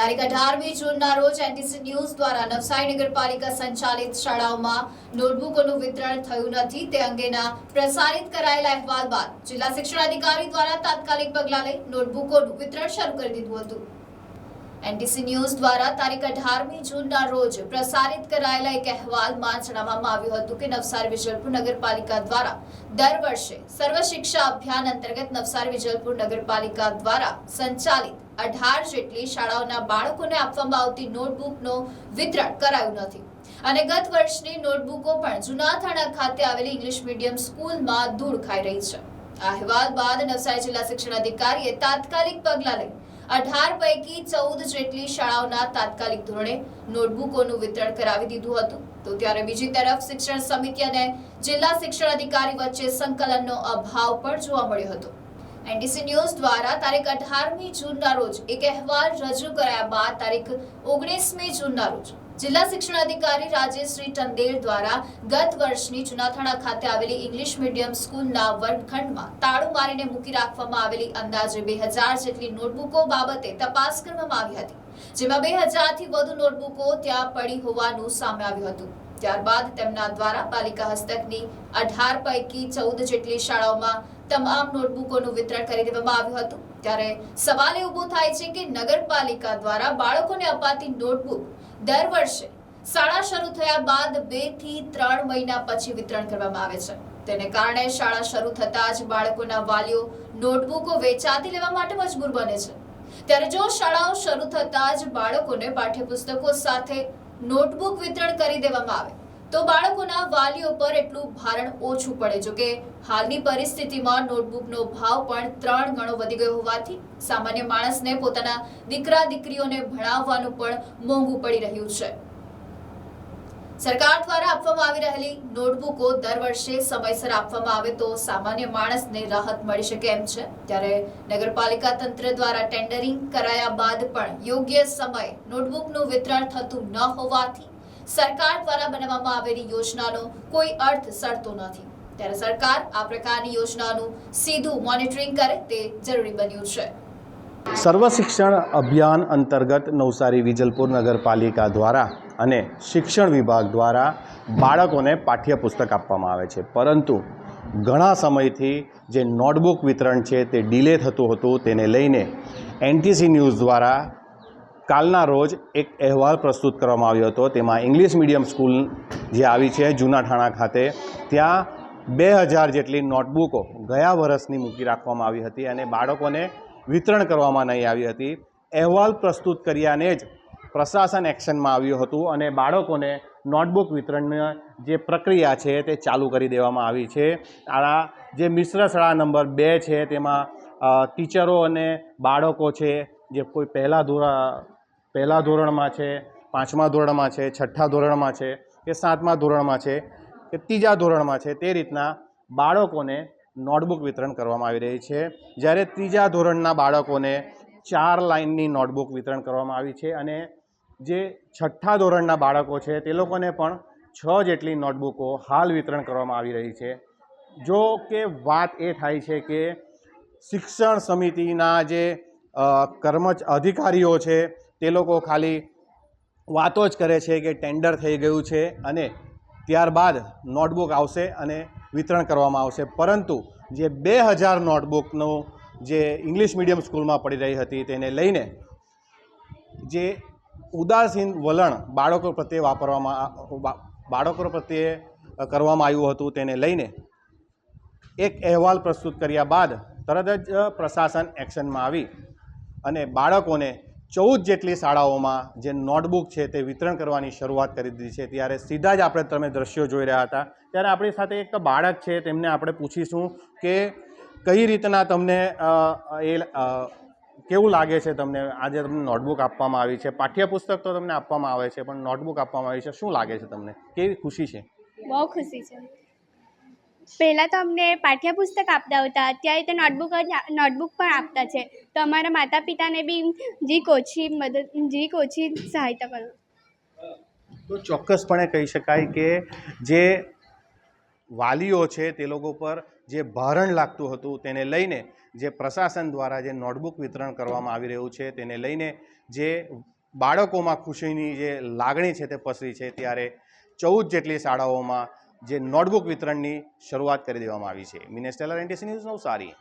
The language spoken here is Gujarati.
તારીખ અઢારમી જૂનના રોજ એનટીસી ન્યૂઝ દ્વારા નવસારી નગરપાલિકા સંચાલિત શાળાઓમાં નોટબુકોનું વિતરણ થયું નથી. તે અંગેના પ્રસારિત કરાયેલા અહેવાલ બાદ જિલ્લા શિક્ષણ અધિકારી દ્વારા તાત્કાલિક પગલાં લઈ નોટબુકોનું વિતરણ શરૂ કરી દીધું હતું. એનટીસી ન્યૂઝ દ્વારા તારીખ અઢારમી જૂનના રોજ પ્રસારિત કરાયેલા એક અહેવાલમાં જણાવવામાં આવ્યું હતું કે નવસારી વિજલપુર નગરપાલિકા દ્વારા દર વર્ષે સર્વ શિક્ષા અભિયાન અંતર્ગત નવસારી વિજલપુર નગરપાલિકા દ્વારા સંચાલિત અઢાર જેટલી શાળાઓના બાળકોને આપવામાં આવતી નોટબુકનો વિતરણ કરાયું નથી. અને ગત વર્ષની નોટબુકો પણ જૂનાથાણા ખાતે આવેલી ઇંગ્લિશ મીડિયમ સ્કૂલમાં ધૂળ ખાઈ રહી છે. આ અહેવાલ બાદ નવસારી જિલ્લા શિક્ષણ અધિકારીએ તાત્કાલિક પગલાં લઈ અઢાર પૈકી ચૌદ જેટલી શાળાઓના તાત્કાલિક ધોરણે નોટબુકોનું વિતરણ કરાવી દીધું હતું. તો ત્યારે બીજી તરફ શિક્ષણ સમિતિ અને જિલ્લા શિક્ષણ અધિકારી વચ્ચે સંકલનનો અભાવ પણ જોવા મળ્યો હતો. એનડીસી ન્યૂઝ દ્વારા તારીખ અઢારમી જૂનના રોજ એક અહેવાલ રજૂ કરાયા બાદ તારીખ ઓગણીસમી જૂનના રોજ જિલ્લા શિક્ષણ અધિકારી રાજેશ્રી ટંડેલ દ્વારા ગત વર્ષની જુનાથાણા ખાતે આવેલી ઇંગ્લિશ મીડિયમ સ્કૂલના વર્ગખંડમાં તાળું મારીને મૂકી રાખવામાં આવેલી અંદાજે બે હજાર જેટલી નોટબુકો બાબતે તપાસ કરવામાં આવી હતી, જેમાં બે હજારથી વધુ નોટબુકો ત્યાં પડી હોવાનું સામે આવ્યું હતું. ત્યારબાદ તેમના દ્વારા પાલિકા હસ્તકની અઢાર પૈકી ચૌદ જેટલી શાળાઓમાં તમામ નોટબુકોનું વિતરણ કરી દેવામાં આવ્યું હતું. ત્યારે સવાલ એ ઊભો થાય છે કે નગરપાલિકા દ્વારા બાળકોને અપાતી નોટબુક દર વર્ષે શાળા શરૂ થયા બાદ બેથી ત્રણ મહિના પછી વિતરણ કરવામાં આવે છે. તેને કારણે શાળા શરૂ થતાં જ બાળકોના વાલીઓ નોટબુકો વેચાતી લેવા માટે મજબૂર બને છે. ત્યારે જો શાળાઓ શરૂ થતાં જ બાળકોને પાઠ્યપુસ્તકો સાથે નોટબુક વિતરણ કરી દેવામાં આવે તો બાળકોના વાલીઓ પર એટલું ભારણ ઓછું પડે. જો કે હાલની પરિસ્થિતિમાં નોટબુકનો ભાવ પણ ત્રણ ગણો વધી ગયો હોવાથી સામાન્ય માણસને પોતાના દીકરા દીકરીઓને ભણાવવાનું પણ મોંઘું પડી રહ્યું છે. સરકાર દ્વારા આપવામાં આવી રહેલી નોટબુકો દર વર્ષે સમયસર આપવામાં આવે તો સામાન્ય માણસને રાહત મળી શકે એમ છે. ત્યારે નગરપાલિકા તંત્ર દ્વારા ટેન્ડરિંગ કરાયા બાદ પણ યોગ્ય સમયે નોટબુકનું વિતરણ થતું ન હોવાથી સરકાર દ્વારા બનાવવામાં આવેલી યોજનાનો કોઈ અર્થ સરતો નથી. ત્યારે સરકાર આ પ્રકારની યોજનાનું સીધું મોનિટરિંગ કરે તે જરૂરી બન્યું છે. સર્વ શિક્ષણ અભિયાન અંતર્ગત નવસારી વિજલપુર નગરપાલિકા દ્વારા અને શિક્ષણ વિભાગ દ્વારા બાળકોને પાઠ્યપુસ્તક આપવામાં આવે છે. પરંતુ ઘણા સમયથી જે નોટબુક વિતરણ છે તે ડિલે થતું હતું તેને લઈને એનટીસી ન્યૂઝ દ્વારા કાલના રોજ એક અહેવાલ પ્રસ્તુત કરવામાં આવ્યો હતો. તેમાં ઇંગ્લિશ મીડિયમ સ્કૂલ જે આવી છે જૂનાઠાણા ખાતે, ત્યાં બે હજાર જેટલી નોટબુકો ગયા વર્ષની મૂકી રાખવામાં આવી હતી અને બાળકોને વિતરણ કરવામાં નહીં આવી હતી. અહેવાલ પ્રસ્તુત કર્યાને જ પ્રશાસન એક્શનમાં આવ્યું હતું અને બાળકોને નોટબુક વિતરણની જે પ્રક્રિયા છે તે ચાલુ કરી દેવામાં આવી છે. આ જે મિશ્ર શાળા નંબર બે છે, તેમાં ટીચરો અને બાળકો છે, જે કોઈ પહેલાં ધોરણ પહેલાં ધોરણમાં છે, પાંચમા ધોરણમાં છે, છઠ્ઠા ધોરણમાં છે, કે સાતમા ધોરણમાં છે, કે ત્રીજા ધોરણમાં છે, તે રીતના બાળકોને નોટબુક વિતરણ કરવામાં આવી રહી છે. જ્યારે ત્રીજા ધોરણના બાળકોને ચાર લાઇનની નોટબુક વિતરણ કરવામાં આવી છે અને જે છઠ્ઠા ધોરણના બાળકો છે, તે લોકોને પણ છ જેટલી નોટબુકો હાલ વિતરણ કરવામાં આવી રહી છે. જો કે વાત એ થાય છે કે શિક્ષણ સમિતિના જે કર્મચ અધિકારીઓ છે તે લોકો ખાલી વાતો જ કરે છે કે ટેન્ડર થઈ ગયું છે અને ત્યારબાદ નોટબુક આવશે અને વિતરણ કરવામાં આવશે. પરંતુ જે બે હજાર નોટબુકનું જે ઇંગ્લિશ મીડિયમ સ્કૂલમાં પડી રહી હતી તેને લઈને જે ઉદાસીન વલણ બાળકો પ્રત્યે વાપરવામાં બાળકો પ્રત્યે કરવામાં આવ્યું હતું તેને લઈને એક અહેવાલ પ્રસ્તુત કર્યા બાદ તરત જ પ્રશાસન એક્શનમાં આવી અને બાળકોને ચૌદ જેટલી શાળાઓમાં જે નોટબુક છે તે વિતરણ કરવાની શરૂઆત કરી દીધી છે. ત્યારે સીધા જ આપણે તમે દ્રશ્યો જોઈ રહ્યા હતા. ત્યારે આપણી સાથે એક બાળક છે, તેમને આપણે પૂછીશું કે કઈ રીતના તમને એ કેવું લાગે છે તમને? આજે તમને નોટબુક આપવામાં આવી છે. પાઠ્યપુસ્તક તો તમને આપવામાં આવે છે, પણ નોટબુક આપવામાં આવી છે. શું લાગે છે તમને? કેવી ખુશી છે? બહુ ખુશી છે. પહેલાં તો અમને પાઠ્યપુસ્તક આપતા હતા અત્યારે તો નોટબુક જ નોટબુક પણ આપતા છે. તો અમારા માતા પિતાને બી જી ઓછી મદદ, જી ઓછી સહાયતા કરો. તો ચોક્કસપણે કહી શકાય કે જે વાલીઓ છે તે લોકો પર જે ભારણ લાગતું હતું તેને લઈને જે પ્રશાસન દ્વારા જે નોટબુક વિતરણ કરવામાં આવી રહ્યું છે તેને લઈને જે બાળકોમાં ખુશીની જે લાગણી છે તે પસરી છે, ત્યારે ચૌદ જેટલી શાળાઓમાં જે નોટબુક વિતરણની શરૂઆત કરી દેવામાં આવી છે. મિનેસ્ટેલર એનટીસી ન્યૂઝ નવસારી.